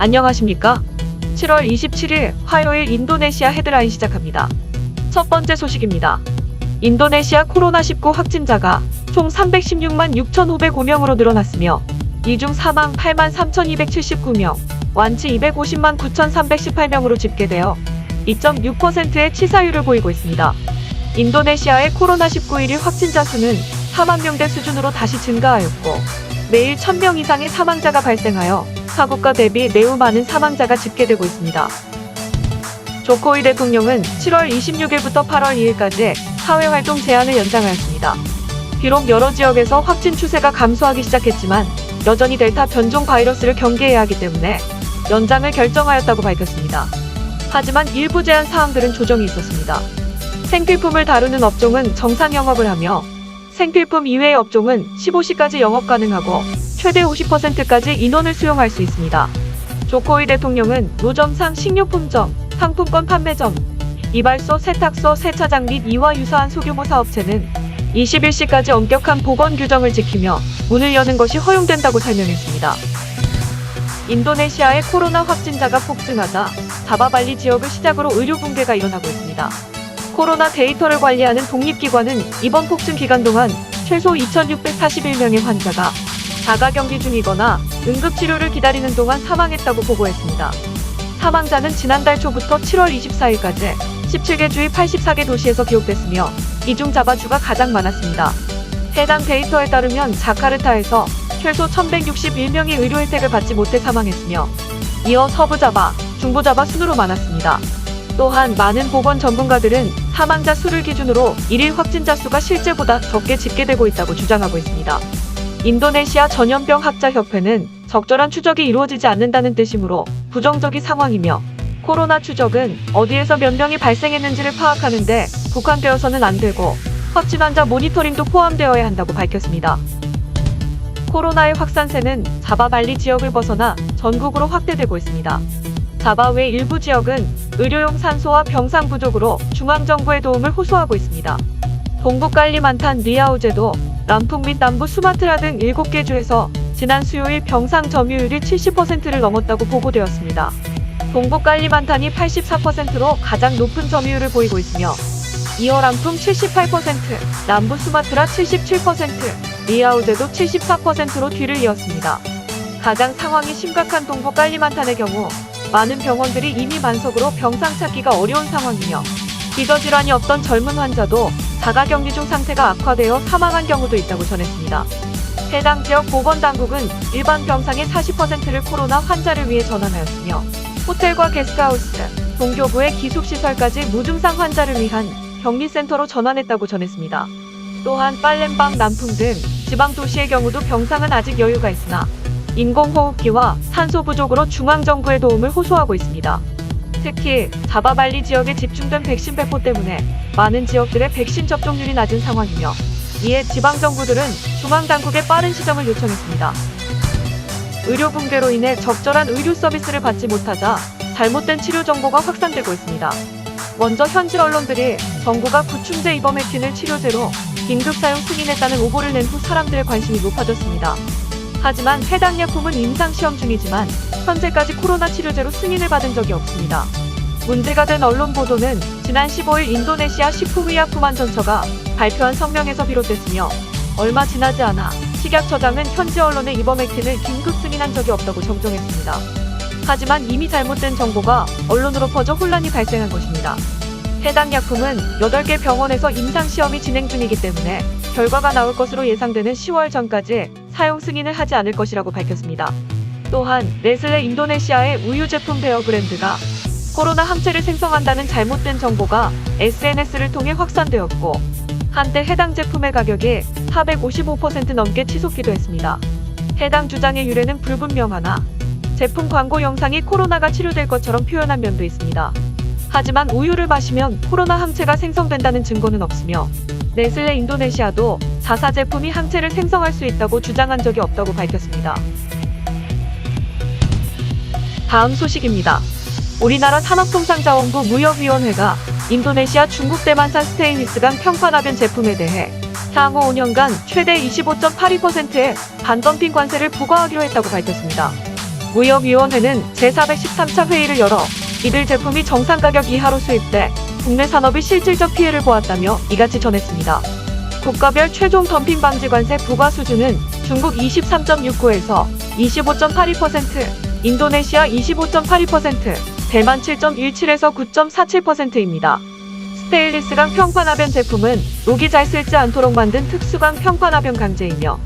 안녕하십니까? 7월 27일 화요일 인도네시아 헤드라인 시작합니다. 첫 번째 소식입니다. 인도네시아 코로나19 확진자가 총 316만 6,505명으로 늘어났으며 이 중 사망 8만 3,279명, 완치 250만 9,318명으로 집계되어 2.6%의 치사율을 보이고 있습니다. 인도네시아의 코로나19 1일 확진자 수는 4만 명대 수준으로 다시 증가하였고 매일 1000명 이상의 사망자가 발생하여 타국가 대비 매우 많은 사망자가 집계되고 있습니다. 조코이 대통령은 7월 26일부터 8월 2일까지 사회활동 제한을 연장하였습니다. 비록 여러 지역에서 확진 추세가 감소하기 시작했지만 여전히 델타 변종 바이러스를 경계해야 하기 때문에 연장을 결정하였다고 밝혔습니다. 하지만 일부 제한 사항들은 조정이 있었습니다. 생필품을 다루는 업종은 정상 영업을 하며 생필품 이외의 업종은 15시까지 영업 가능하고 최대 50%까지 인원을 수용할 수 있습니다. 조코이 대통령은 노점상 식료품점, 상품권 판매점, 이발소, 세탁소, 세차장 및 이와 유사한 소규모 사업체는 21시까지 엄격한 보건 규정을 지키며 문을 여는 것이 허용된다고 설명했습니다. 인도네시아의 코로나 확진자가 폭증하자 자바발리 지역을 시작으로 의료 붕괴가 일어나고 있습니다. 코로나 데이터를 관리하는 독립기관은 이번 폭증 기간 동안 최소 2,641명의 환자가 자가 격리 중이거나 응급치료를 기다리는 동안 사망했다고 보고했습니다. 사망자는 지난달 초부터 7월 24일까지 17개 주의 84개 도시에서 기록됐으며 이중 자바주가 가장 많았습니다. 해당 데이터에 따르면 자카르타에서 최소 1161명이 의료 혜택을 받지 못해 사망했으며 이어 서부 자바, 중부 자바 순으로 많았습니다. 또한 많은 보건 전문가들은 사망자 수를 기준으로 일일 확진자 수가 실제보다 적게 집계되고 있다고 주장하고 있습니다. 인도네시아 전염병 학자 협회는 적절한 추적이 이루어지지 않는다는 뜻이므로 부정적인 상황이며 코로나 추적은 어디에서 몇 명이 발생했는지를 파악하는데 국한되어서는 안 되고 확진 환자 모니터링도 포함되어야 한다고 밝혔습니다. 코로나의 확산세는 자바발리 지역을 벗어나 전국으로 확대되고 있습니다. 자바 외 일부 지역은 의료용 산소와 병상 부족으로 중앙정부의 도움을 호소하고 있습니다. 동부 깔리만탄 리아우제도 람풍 및 남부 수마트라 등 7개 주에서 지난 수요일 병상 점유율이 70%를 넘었다고 보고되었습니다. 동부 깔리만탄이 84%로 가장 높은 점유율을 보이고 있으며 이어 람풍 78%, 남부 수마트라 77%, 리아우제도 74%로 뒤를 이었습니다. 가장 상황이 심각한 동부 깔리만탄의 경우 많은 병원들이 이미 만석으로 병상 찾기가 어려운 상황이며 기저질환이 없던 젊은 환자도 자가 격리 중 상태가 악화되어 사망한 경우도 있다고 전했습니다. 해당 지역 보건당국은 일반 병상의 40%를 코로나 환자를 위해 전환하였으며 호텔과 게스트하우스, 동교부의 기숙시설까지 무증상 환자를 위한 격리센터로 전환했다고 전했습니다. 또한 빨렘방 남풍 등 지방 도시의 경우도 병상은 아직 여유가 있으나 인공호흡기와 산소 부족으로 중앙정부의 도움을 호소하고 있습니다. 특히 자바발리 지역에 집중된 백신 배포 때문에 많은 지역들의 백신 접종률이 낮은 상황이며 이에 지방 정부들은 중앙 당국에 빠른 시정을 요청했습니다. 의료 붕괴로 인해 적절한 의료 서비스를 받지 못하자 잘못된 치료 정보가 확산되고 있습니다. 먼저 현지 언론들이 정부가 구충제 이범 액틴을 치료제로 긴급 사용 승인했다는 오보를 낸 후 사람들의 관심이 높아졌습니다. 하지만 해당 약품은 임상 시험 중이지만 현재까지 코로나 치료제로 승인을 받은 적이 없습니다. 문제가 된 언론 보도는 지난 15일 인도네시아 식품의약품안전처가 발표한 성명에서 비롯됐으며 얼마 지나지 않아 식약처장은 현지 언론의 이범액틴을 긴급 승인한 적이 없다고 정정했습니다. 하지만 이미 잘못된 정보가 언론으로 퍼져 혼란이 발생한 것입니다. 해당 약품은 8개 병원에서 임상시험이 진행 중이기 때문에 결과가 나올 것으로 예상되는 10월 전까지 사용 승인을 하지 않을 것이라고 밝혔습니다. 또한 네슬레 인도네시아의 우유 제품 베어 브랜드가 코로나 항체를 생성한다는 잘못된 정보가 SNS를 통해 확산되었고 한때 해당 제품의 가격이 455% 넘게 치솟기도 했습니다. 해당 주장의 유래는 불분명하나 제품 광고 영상이 코로나가 치료될 것처럼 표현한 면도 있습니다. 하지만 우유를 마시면 코로나 항체가 생성된다는 증거는 없으며 네슬레 인도네시아도 자사 제품이 항체를 생성할 수 있다고 주장한 적이 없다고 밝혔습니다. 다음 소식입니다. 우리나라 산업통상자원부 무역위원회가 인도네시아 중국 대만산 스테인리스 강 평판화된 제품에 대해 향후 5년간 최대 25.82%의 반덤핑 관세를 부과하기로 했다고 밝혔습니다. 무역위원회는 제413차 회의를 열어 이들 제품이 정상 가격 이하로 수입돼 국내 산업이 실질적 피해를 보았다며 이같이 전했습니다. 국가별 최종 덤핑 방지 관세 부과 수준은 중국 23.69에서 25.82%, 인도네시아 25.82%, 대만 7.17에서 9.47%입니다. 스테인리스강 평판화변 제품은 녹이 잘 쓸지 않도록 만든 특수강 평판화변 강제이며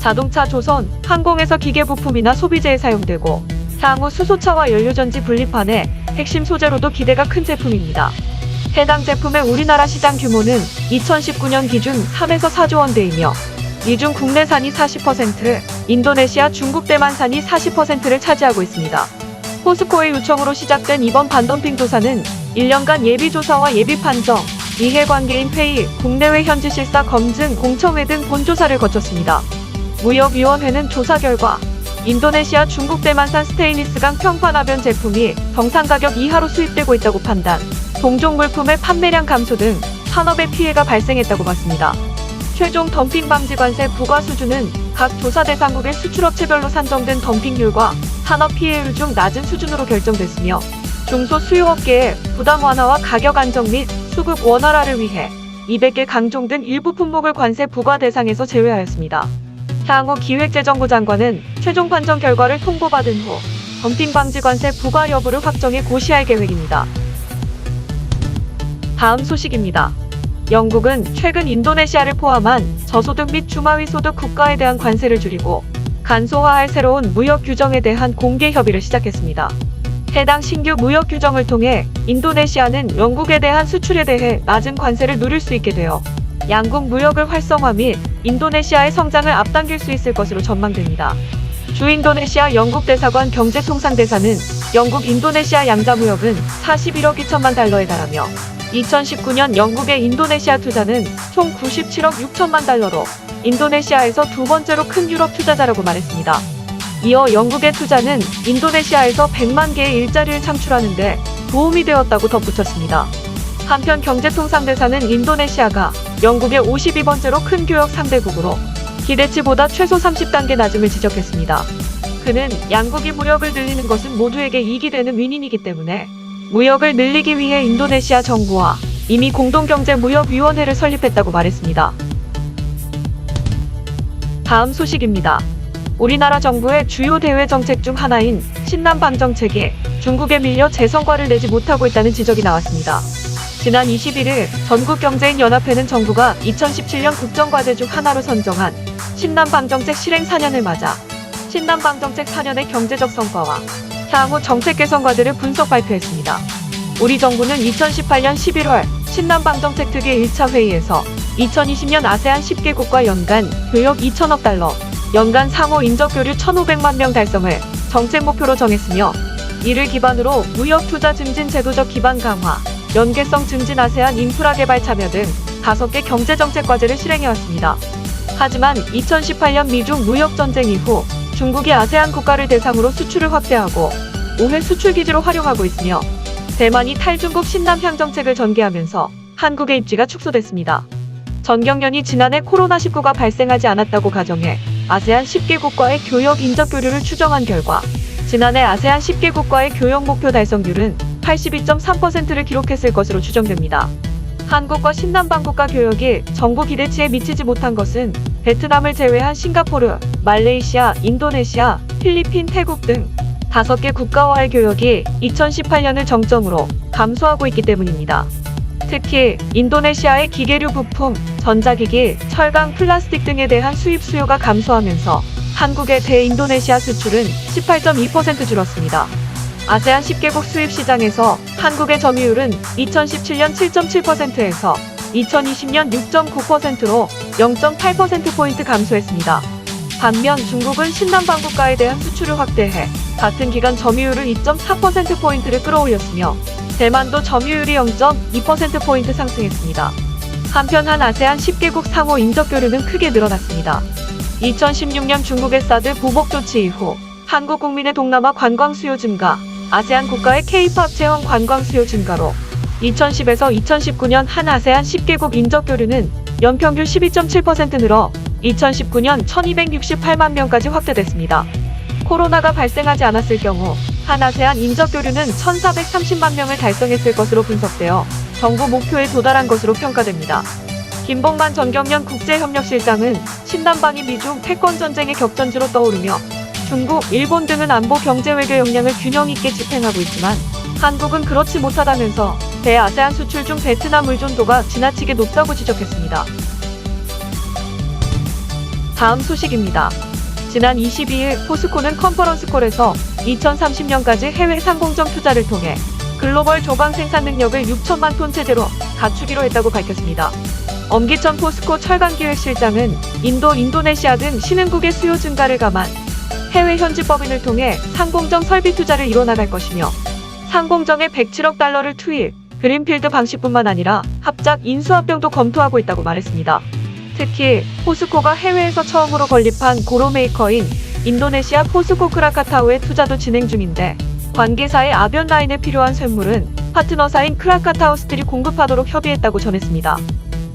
자동차 조선, 항공에서 기계 부품이나 소비재에 사용되고 향후 수소차와 연료전지 분리판의 핵심 소재로도 기대가 큰 제품입니다. 해당 제품의 우리나라 시장 규모는 2019년 기준 3에서 4조 원대이며 이 중 국내산이 40%, 인도네시아, 중국, 대만산이 40%를 차지하고 있습니다. 포스코의 요청으로 시작된 이번 반덤핑 조사는 1년간 예비 조사와 예비 판정, 이해관계인 회의, 국내외 현지 실사 검증, 공청회 등 본조사를 거쳤습니다. 무역위원회는 조사 결과 인도네시아, 중국, 대만산 스테인리스강 평판화변 제품이 정상 가격 이하로 수입되고 있다고 판단, 동종 물품의 판매량 감소 등 산업에 피해가 발생했다고 봤습니다. 최종 덤핑 방지 관세 부과 수준은 각 조사 대상국의 수출업체별로 산정된 덤핑률과 산업 피해율 중 낮은 수준으로 결정됐으며 중소 수요업계의 부담 완화와 가격 안정 및 수급 원활화를 위해 200개 강종 등 일부 품목을 관세 부과 대상에서 제외하였습니다. 향후 기획재정부 장관은 최종 판정 결과를 통보받은 후 덤핑 방지 관세 부과 여부를 확정해 고시할 계획입니다. 다음 소식입니다. 영국은 최근 인도네시아를 포함한 저소득 및 중하위 소득 국가에 대한 관세를 줄이고 간소화할 새로운 무역 규정에 대한 공개 협의를 시작했습니다. 해당 신규 무역 규정을 통해 인도네시아는 영국에 대한 수출에 대해 낮은 관세를 누릴 수 있게 되어 양국 무역을 활성화 및 인도네시아의 성장을 앞당길 수 있을 것으로 전망됩니다. 주 인도네시아 영국 대사관 경제통상대사는 영국 인도네시아 양자 무역은 41억 2천만 달러에 달하며 2019년 영국의 인도네시아 투자는 총 97억 6천만 달러로 인도네시아에서 두 번째로 큰 유럽 투자자라고 말했습니다. 이어 영국의 투자는 인도네시아에서 100만 개의 일자리를 창출하는데 도움이 되었다고 덧붙였습니다. 한편 경제통상대사는 인도네시아가 영국의 52번째로 큰 교역 상대국으로 기대치보다 최소 30단계 낮음을 지적했습니다. 그는 양국이 무력을 늘리는 것은 모두에게 이익이 되는 윈인이기 때문에 무역을 늘리기 위해 인도네시아 정부와 이미 공동경제무역위원회를 설립했다고 말했습니다. 다음 소식입니다. 우리나라 정부의 주요 대외 정책 중 하나인 신남방 정책이 중국에 밀려 재성과를 내지 못하고 있다는 지적이 나왔습니다. 지난 21일 전국경제인연합회는 정부가 2017년 국정과제 중 하나로 선정한 신남방 정책 실행 4년을 맞아 신남방 정책 4년의 경제적 성과와 향후 정책 개선 과제를 분석 발표했습니다. 우리 정부는 2018년 11월 신남 방정책 특위 1차 회의에서 2020년 아세안 10개국과 연간 교역 2천억 달러, 연간 상호 인적 교류 1,500만 명 달성을 정책 목표로 정했으며 이를 기반으로 무역 투자 증진 제도적 기반 강화, 연계성 증진 아세안 인프라 개발 참여 등 5개 경제 정책 과제를 실행해 왔습니다. 하지만 2018년 미중 무역 전쟁 이후 중국이 아세안 국가를 대상으로 수출을 확대하고 우회 수출 기지로 활용하고 있으며 대만이 탈중국 신남향 정책을 전개하면서 한국의 입지가 축소됐습니다. 전경련이 지난해 코로나19가 발생하지 않았다고 가정해 아세안 10개국과의 교역 인적 교류를 추정한 결과 지난해 아세안 10개국과의 교역 목표 달성률은 82.3%를 기록했을 것으로 추정됩니다. 한국과 신남방국가 교역이 정부 기대치에 미치지 못한 것은 베트남을 제외한 싱가포르, 말레이시아, 인도네시아, 필리핀, 태국 등 다섯 개 국가와의 교역이 2018년을 정점으로 감소하고 있기 때문입니다. 특히 인도네시아의 기계류 부품, 전자기기, 철강, 플라스틱 등에 대한 수입 수요가 감소하면서 한국의 대인도네시아 수출은 18.2% 줄었습니다. 아세안 10개국 수입 시장에서 한국의 점유율은 2017년 7.7%에서 2020년 6.9%로 0.8%포인트 감소했습니다. 반면 중국은 신남방국가에 대한 수출을 확대해 같은 기간 점유율을 2.4%포인트를 끌어올렸으며 대만도 점유율이 0.2%포인트 상승했습니다. 한편 한 아세안 10개국 상호 인적 교류는 크게 늘어났습니다. 2016년 중국의 사드 보복 조치 이후 한국 국민의 동남아 관광 수요 증가, 아세안 국가의 K-팝 체험 관광 수요 증가로 2010에서 2019년 한 아세안 10개국 인적 교류는 연평균 12.7% 늘어 2019년 1268만 명까지 확대됐습니다. 코로나가 발생하지 않았을 경우 한 아세안 인접 교류는 1,430만 명을 달성했을 것으로 분석되어 정부 목표에 도달한 것으로 평가됩니다. 김봉만 전경련 국제협력실장은 신남방이 미중 패권 전쟁의 격전지로 떠오르며 중국, 일본 등은 안보 경제 외교 역량을 균형 있게 집행하고 있지만 한국은 그렇지 못하다면서 대아세안 수출 중 베트남 의존도가 지나치게 높다고 지적했습니다. 다음 소식입니다. 지난 22일 포스코는 컨퍼런스콜에서 2030년까지 해외 상공정 투자를 통해 글로벌 조광 생산 능력을 6천만 톤 체제로 갖추기로 했다고 밝혔습니다. 엄기천 포스코 철강기획실장은 인도, 인도네시아 등 신흥국의 수요 증가를 감안 해외 현지 법인을 통해 상공정 설비 투자를 이뤄나갈 것이며 상공정에 107억 달러를 투입, 그린필드 방식뿐만 아니라 합작 인수합병도 검토하고 있다고 말했습니다. 특히 포스코가 해외에서 처음으로 건립한 고로메이커인 인도네시아 포스코 크라카타오의 투자도 진행 중인데 관계사의 아변 라인에 필요한 쇠물은 파트너사인 크라카타오 스틸이 공급하도록 협의했다고 전했습니다.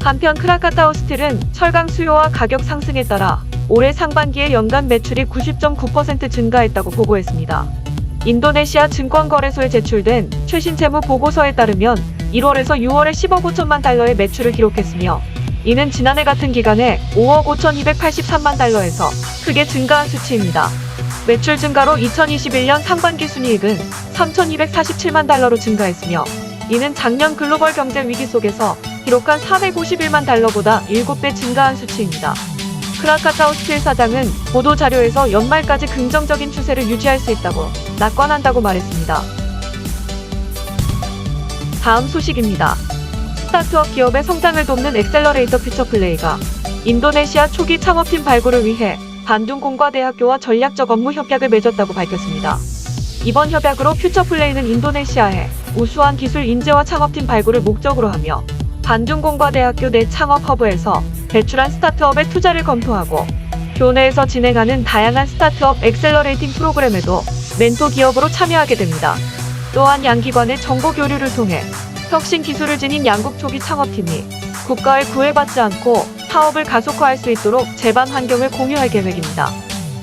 한편 크라카타오 스틸은 철강 수요와 가격 상승에 따라 올해 상반기에 연간 매출이 90.9% 증가했다고 보고했습니다. 인도네시아 증권거래소에 제출된 최신 재무 보고서에 따르면 1월에서 6월에 10억 5천만 달러의 매출을 기록했으며 이는 지난해 같은 기간에 5억 5,283만 달러에서 크게 증가한 수치입니다. 매출 증가로 2021년 상반기 순이익은 3,247만 달러로 증가했으며 이는 작년 글로벌 경제 위기 속에서 기록한 451만 달러보다 7배 증가한 수치입니다. 크라카타오 스틸 사장은 보도 자료에서 연말까지 긍정적인 추세를 유지할 수 있다고 낙관한다고 말했습니다. 다음 소식입니다. 스타트업 기업의 성장을 돕는 엑셀러레이터 퓨처플레이가 인도네시아 초기 창업팀 발굴을 위해 반둥공과대학교와 전략적 업무 협약을 맺었다고 밝혔습니다. 이번 협약으로 퓨처플레이는 인도네시아에 우수한 기술 인재와 창업팀 발굴을 목적으로 하며 반둥공과대학교 내 창업 허브에서 배출한 스타트업의 투자를 검토하고 교내에서 진행하는 다양한 스타트업 엑셀러레이팅 프로그램에도 멘토 기업으로 참여하게 됩니다. 또한 양기관의 정보 교류를 통해 혁신 기술을 지닌 양국 초기 창업팀이 국가에 구애받지 않고 사업을 가속화할 수 있도록 제반 환경을 공유할 계획입니다.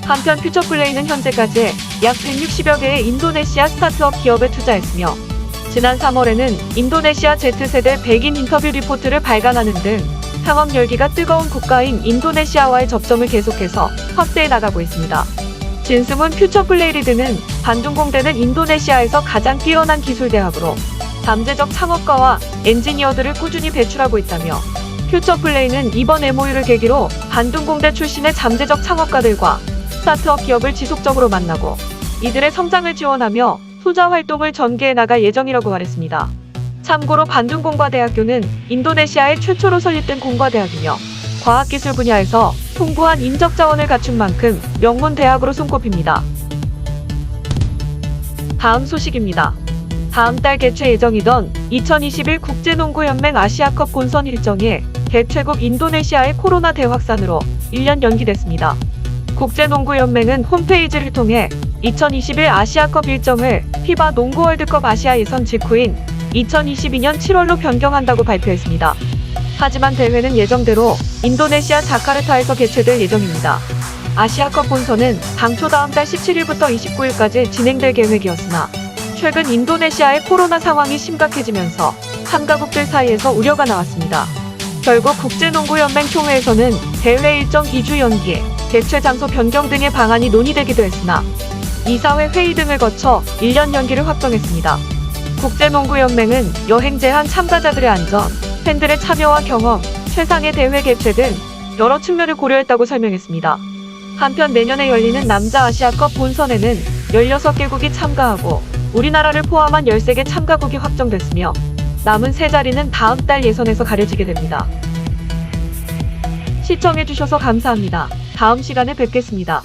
한편 퓨처플레이는 현재까지 약 160여 개의 인도네시아 스타트업 기업에 투자했으며 지난 3월에는 인도네시아 Z세대 백인 인터뷰 리포트를 발간하는 등 상업 열기가 뜨거운 국가인 인도네시아와의 접점을 계속해서 확대해 나가고 있습니다. 진스문 퓨처플레이 리드는 반둥공대는 인도네시아에서 가장 뛰어난 기술 대학으로 잠재적 창업가와 엔지니어들을 꾸준히 배출하고 있다며 퓨처플레이는 이번 MOU를 계기로 반둥공대 출신의 잠재적 창업가들과 스타트업 기업을 지속적으로 만나고 이들의 성장을 지원하며 투자 활동을 전개해 나갈 예정이라고 말했습니다. 참고로 반둥공과대학교는 인도네시아의 최초로 설립된 공과대학이며 과학기술 분야에서 풍부한 인적 자원을 갖춘 만큼 명문 대학으로 손꼽힙니다. 다음 소식입니다. 다음 달 개최 예정이던 2021 국제농구연맹 아시아컵 본선 일정이 개최국 인도네시아의 코로나 대확산으로 1년 연기됐습니다. 국제농구연맹은 홈페이지를 통해 2021 아시아컵 일정을 피바 농구 월드컵 아시아 예선 직후인 2022년 7월로 변경한다고 발표했습니다. 하지만 대회는 예정대로 인도네시아 자카르타에서 개최될 예정입니다. 아시아컵 본선은 당초 다음 달 17일부터 29일까지 진행될 계획이었으나 최근 인도네시아의 코로나 상황이 심각해지면서 참가국들 사이에서 우려가 나왔습니다. 결국 국제농구연맹 총회에서는 대회 일정 2주 연기, 개최 장소 변경 등의 방안이 논의되기도 했으나 이사회 회의 등을 거쳐 1년 연기를 확정했습니다. 국제농구연맹은 여행 제한 참가자들의 안전, 팬들의 참여와 경험, 최상의 대회 개최 등 여러 측면을 고려했다고 설명했습니다. 한편 내년에 열리는 남자 아시아컵 본선에는 16개국이 참가하고 우리나라를 포함한 13개 참가국이 확정됐으며 남은 세 자리는 다음 달 예선에서 가려지게 됩니다. 시청해주셔서 감사합니다. 다음 시간에 뵙겠습니다.